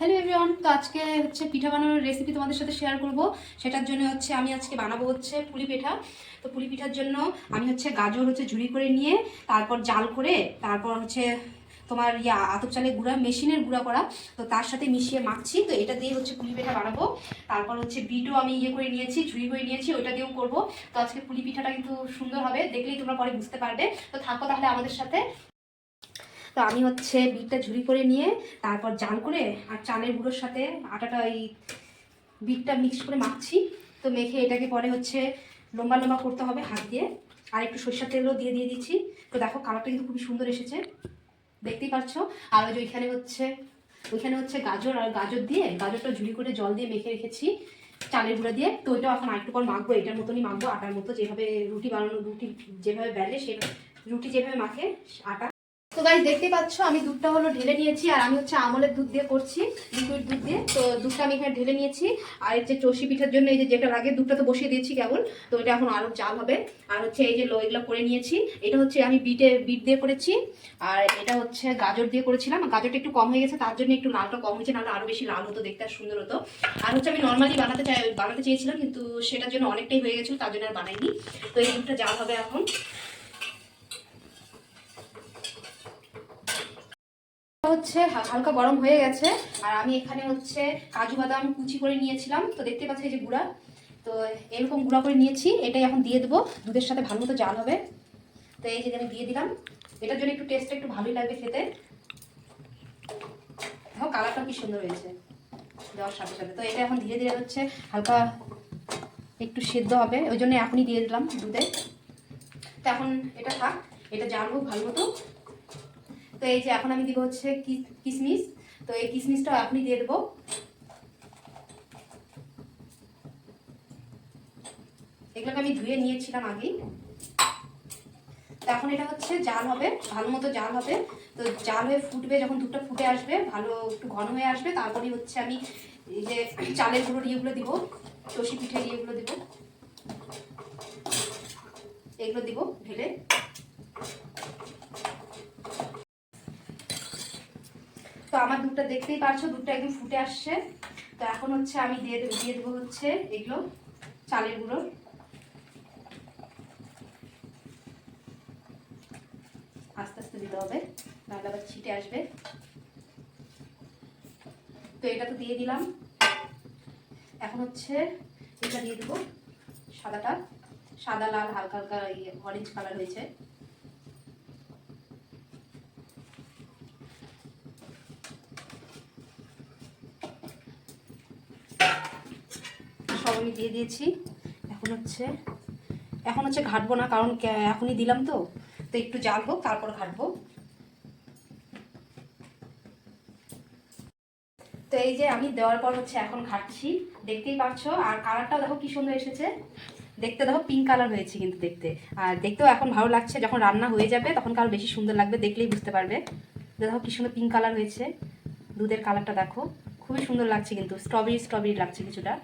Hello everyone তো আজকে হচ্ছে পিঠা বানানোর রেসিপি তোমাদের সাথে শেয়ার করব। সেটার জন্য হচ্ছে আমি আজকে বানাবো হচ্ছে পুলি পিঠা। তো পুলি পিঠার জন্য আমি হচ্ছে গাজর হচ্ছে ঝুড়ি করে নিয়ে, তারপর জাল করে, তারপর হচ্ছে তোমার ইয়া আতপ চালের গুঁড়া, মেশিনের গুঁড়া করা, তো তার সাথে মিশিয়ে মাখছি। তো এটা দিয়ে হচ্ছে পুলি পিঠা বানাবো। তারপর হচ্ছে বিটও আমি ইয়ে করে নিয়েছি ঝুড়ি করে নিয়েছি, ওইটা দিয়েও করব। তো আজকে পুলি পিঠাটা কিন্তু সুন্দর হবে, দেখলেই তোমরা পরে বুঝতে পারবে। তো থাকো তাহলে আমাদের সাথে। তো আমি হচ্ছে বিটটা ঝুরি করে নিয়ে তারপর জাল করে আর চালের গুঁড়োর সাথে আটাটা ওই বিটটা মিক্স করে মাখছি। তো মেখে এটাকে পরে হচ্ছে লম্বা লম্বা করতে হবে হাত দিয়ে। আর একটু সরষের তেলও দিয়ে দিয়ে দিচ্ছি। তো দেখো কালারটা কিন্তু খুবই সুন্দর এসেছে। দেখতেই পাচ্ছ আর ওই যে ওইখানে হচ্ছে ওইখানে হচ্ছে গাজর আর গাজর দিয়ে, গাজরটা ঝুরি করে জল দিয়ে মেখে রেখেছি চালের গুঁড়া দিয়ে। তো ওইটাও এখন আরেকটু পর মাখবো, এটার মতনই মাখবো। আটার মতো যেভাবে রুটি বানানো, রুটি যেভাবে বেলে সে, রুটি যেভাবে মাখে, আটা। তো গাইজ দেখতে পাচ্ছ, আমি দুধটা হলো ঢেলে নিয়েছি, আর আমি হচ্ছে আমলের দুধ দিয়ে করছি লিকুইড দুধ দিয়ে। তো দুধটা আমি এখানে ঢেলে নিয়েছি, আর এই যে চষি পিঠার জন্য এই যে যেটা লাগে, দুধটা তো বসিয়ে দিয়েছি কেবল, তো এটা এখন আরও জাল হবে। আর হচ্ছে এই যে লো এগুলো করে নিয়েছি, এটা হচ্ছে আমি বিটে, বিট দিয়ে করেছি, আর এটা হচ্ছে গাজর দিয়ে করেছিলাম। গাজরটা একটু কম হয়ে গেছে, তার জন্য একটু লালটা কম হয়েছে, নাহলে আরও বেশি লাল হতো, দেখতে আর সুন্দর হতো। আর হচ্ছে আমি নর্মালি বানাতে চাই, বানাতে চেয়েছিলাম, কিন্তু সেটার জন্য অনেকটাই হয়ে গেছিল, তার জন্য আর বানাইনি। তো এই দুধটা জাল হবে এখন। হচ্ছে হালকা গরম হয়ে গেছে, আর আমি এখানে হচ্ছে কাজু বাদাম কুচি করে নিয়েছিলাম। তো দেখতে পাচ্ছি যে গুঁড়া। তো এরকম গুঁড়া করে নিয়েছি, এটাই এখন দিয়ে দেবো। দুধের সাথে ভালো মতো জাল হবে। তো এই যে আমি দিয়ে দিলাম। এটার জন্য একটু টেস্টটা একটু ভালোই লাগবে খেতে। দেখো কালারটা কি সুন্দর হয়েছে। দেওয়ার সাথে সাথে। তো এটা এখন ধীরে ধীরে হচ্ছে হালকা একটু সেদ্ধ হবে। ওই জন্য এখনই দিয়ে দিলাম দুধে। তো এখন এটা থাক। এটা হোক ভালো মতো। তো এই যে এখন আমি দিব হচ্ছে কিশমিশ তো এই কিশমিশটা আপনি দিয়ে দেবো। এগুলোকে আমি ধুয়ে নিয়েছিলাম আগেই। তো এখন এটা হচ্ছে জাল হবে, ভালো মতো জাল হবে। তো জাল হয়ে ফুটবে, যখন দুধটা ফুটে আসবে, ভালো একটু ঘন হয়ে আসবে, তারপরেই হচ্ছে আমি এই যে চালের গুঁড়োর ইয়েগুলো দিব চষি পিঠের ইয়েগুলো দিব। এগুলো দিব ঢেলে। আমার দুধটা দেখতেই পারছ, দুধটা একদম ফুটে আসছে। তো এখন হচ্ছে আমি দিয়ে দিয়ে দেবো হচ্ছে এগুলো, চালের গুঁড়ো। আস্তে আস্তে দিতে হবে, নাহলে আবার ছিটে আসবে। তো এটা তো দিয়ে দিলাম। এখন হচ্ছে এটা দিয়ে দেবো সাদাটা। সাদা, লাল, হালকা হালকা ইয়ে অরেঞ্জ কালার হয়েছে। সব আমি দিয়ে দিয়েছি। এখন হচ্ছে এখন হচ্ছে ঘাটবো না, কারণ এখনই দিলাম তো। তো একটু জাল হোক তারপর ঘাটবো। তো এই যে আমি দেওয়ার পর হচ্ছে এখন ঘাটছি। দেখতেই পাচ্ছ আর কালারটাও দেখো কি সুন্দর এসেছে। দেখতে দেখো পিঙ্ক কালার হয়েছে কিন্তু দেখতে। আর দেখতেও এখন ভালো লাগছে, যখন রান্না হয়ে যাবে তখন কারও বেশি সুন্দর লাগবে দেখলেই বুঝতে পারবে। দেখো কি সুন্দর পিঙ্ক কালার হয়েছে। দুধের কালারটা দেখো, খুবই সুন্দর লাগছে কিন্তু স্ট্রবেরি স্ট্রবেরি লাগছে কিছুটা।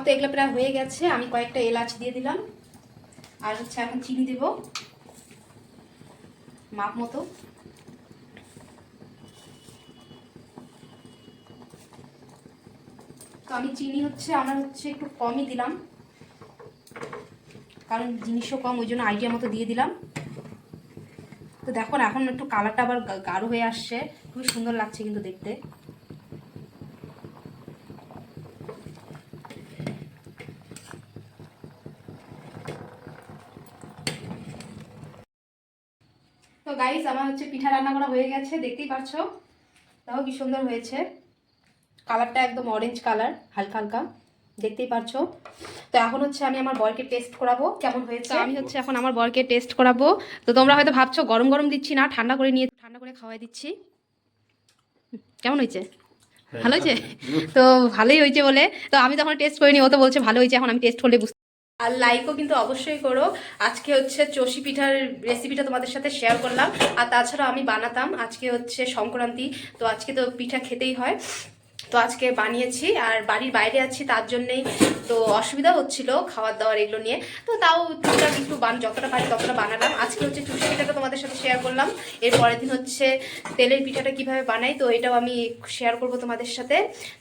আমার তো এগুলো প্রায় হয়ে গেছে। আমি কয়েকটা এলাচ দিয়ে দিলাম। আর হচ্ছে এখন চিনি দেব। মাপ মতো। তো আমি চিনি হচ্ছে, আমার হচ্ছে একটু কমই দিলাম। কারণ জিনিসও কম, ওই জন্য আইডিয়া মতো দিয়ে দিলাম। তো দেখো এখন একটু কালারটা আবার গাঢ় হয়ে আসছে। খুবই সুন্দর লাগছে কিন্তু দেখতে। তো গাইস আমার হচ্ছে পিঠা রান্না করা হয়ে গেছে দেখতেই পাচ্ছ তাও কি সুন্দর হয়েছে। কালারটা একদম অরেঞ্জ কালার হালকা হালকা দেখতেই পাচ্ছ তো এখন হচ্ছে আমি আমার বরকে টেস্ট করাবো কেমন হয়েছে? আমি হচ্ছে এখন আমার বরকে টেস্ট করাবো। তো তোমরা হয়তো ভাবছ গরম গরম দিচ্ছি না ঠান্ডা করে নিয়ে ঠান্ডা করে খাওয়াই দিচ্ছি। কেমন হয়েছে? ভালো হয়েছে? তো ভালোই হয়েছে বলে। তো আমি তখন টেস্ট করিনি ও তো বলছে ভালো হয়েছে এখন আমি টেস্ট করলে বুঝতে আর লাইকও কিন্তু অবশ্যই করো। আজকে হচ্ছে চষি পিঠার রেসিপিটা তোমাদের সাথে শেয়ার করলাম। আর তাছাড়া আমি বানাতাম আজকে হচ্ছে সংক্রান্তি। তো আজকে তো পিঠা খেতেই হয়। তো আজকে বানিয়েছি আর বাড়ির বাইরে আছি, তার জন্যেই তো অসুবিধা হচ্ছিল খাবার দাওয়ার এগুলো নিয়ে। তো তাও টুকটাক একটু বান, যতটা পারি ততটা বানালাম। আজকে হচ্ছে চুষি পিঠাটা তোমাদের সাথে শেয়ার করলাম। এর পরের দিন হচ্ছে তেলের পিঠাটা কীভাবে বানাই, তো এটাও আমি শেয়ার করব তোমাদের সাথে।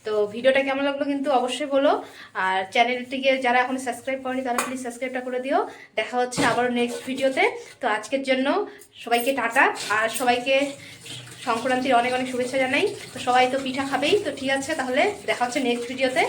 তো ভিডিওটা কেমন লাগল কিন্তু অবশ্যই বলো। আর চ্যানেলটিকে যারা এখন সাবস্ক্রাইব করেনি, তারা প্লিজ সাবস্ক্রাইবটা করে দিও। দেখা হচ্ছে আবারও নেক্সট ভিডিওতে তো আজকের জন্য সবাইকে টাটা। আর সবাইকে সংক্রান্তির অনেক অনেক শুভেচ্ছা জানাই। তো সবাই তো পিঠা খাবেই। তো ঠিক আছে, তাহলে দেখা হচ্ছে নেক্সট ভিডিওতে